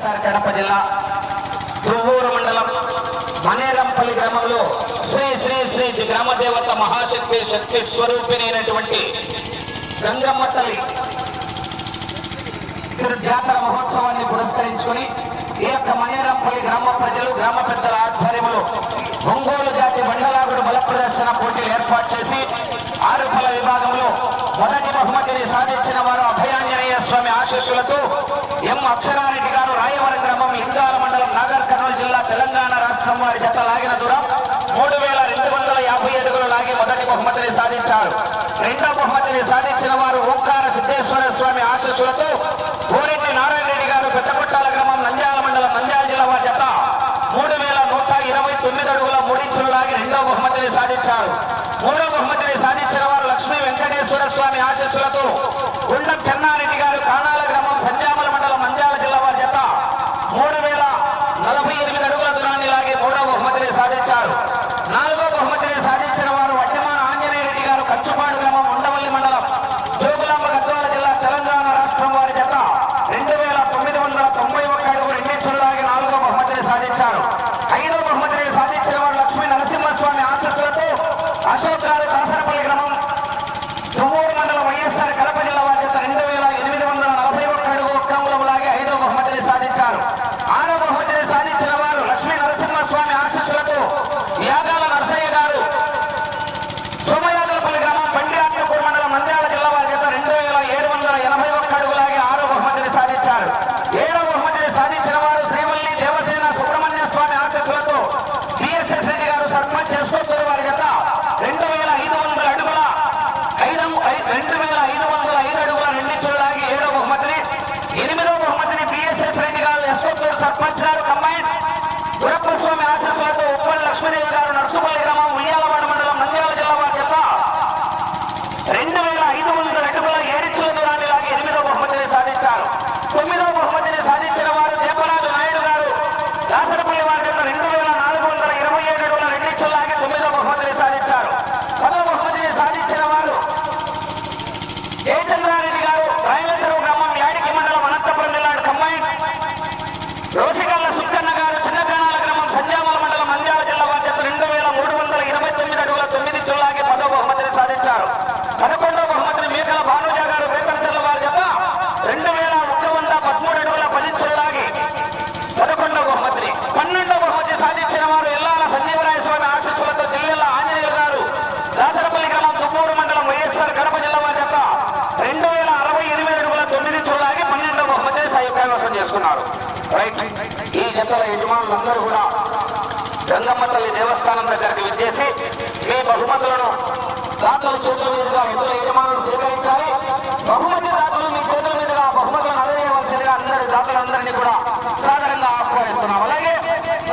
కడప జిల్లా దువ్వూరు మండలం మనేరంపల్లి గ్రామంలో శ్రీ శ్రీ శ్రీ గ్రామదేవత మహాశక్తి శక్తి స్వరూపిణి అయినటువంటి గంగమ్మ తల్లి తిరు జాతర మహోత్సవాన్ని పురస్కరించుకొని ఈ యొక్క మనేరంపల్లి గ్రామ ప్రజలు గ్రామ పెద్దల ఆధ్వర్యంలో ఒంగోలు జాతి బండలాగుడు బల ప్రదర్శన పోటీలు ఏర్పాటు చేసి ఆరుపల విభాగంలో మొదటి బహుమతిని సాధించిన వారు అభయాంజనేయ స్వామి ఆశీస్సులతో ఎం అక్షర గారు రాయవరం గ్రామం ఇంగాల మండలం నాగర్ కర్నూలు జిల్లా తెలంగాణ రాష్ట్రం వారి జత లాగిన దూరం మూడు వేల రెండు వందల యాభై అడుగులు లాగి మొదటి బహుమతిని సాధించారు. రెండో బహుమతిని సాధించిన వారు ఓంకార సిద్ధేశ్వర స్వామి ఆశీస్సులతో కోరెడ్డి నారాయణ రెడ్డి గారు పెద్దకొట్టాల గ్రామం నంద్యాల మండలం నంద్యాల జిల్లా వారి జత మూడు వేల నూట ఇరవై తొమ్మిది అడుగుల మూడించులు లాగి రెండో బహుమతిని సాధించారు. మూడో బహుమతిని సాధించిన వారు లక్ష్మీ వెంకటేశ్వర స్వామి ఆశీస్సులతో Gundam Chennareddy Vamos embora, much, sir. Comment. వస్తున్నారు రైట్. ఈ జతల యజమానులందరూ కూడా గంగమ్మ తల్లి దేవస్థానం దగ్గరికి విచ్చేసి మీ బహుమతులను దాతల చేతుల మీదుగా ఇతర యజమానులు స్వీకరించాలి. బహుమతి దాతలు మీ చేతుల మీదుగా బహుమతులను అందజేయవలసిందిగా అందరి దాతలందరినీ కూడా సాధారణంగా ఆహ్వానిస్తున్నాం. అలాగే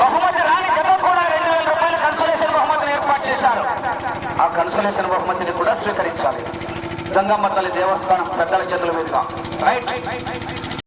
బహుమతి రాని జత కూడా రెండు వేల రూపాయల కన్సలేషన్ బహుమతిని ఏర్పాటు చేశారు. ఆ కన్సలేషన్ బహుమతిని కూడా స్వీకరించాలి. గంగమ్మ తల్లి దేవస్థానం పెద్దల చేతుల మీదుగా. రైట్.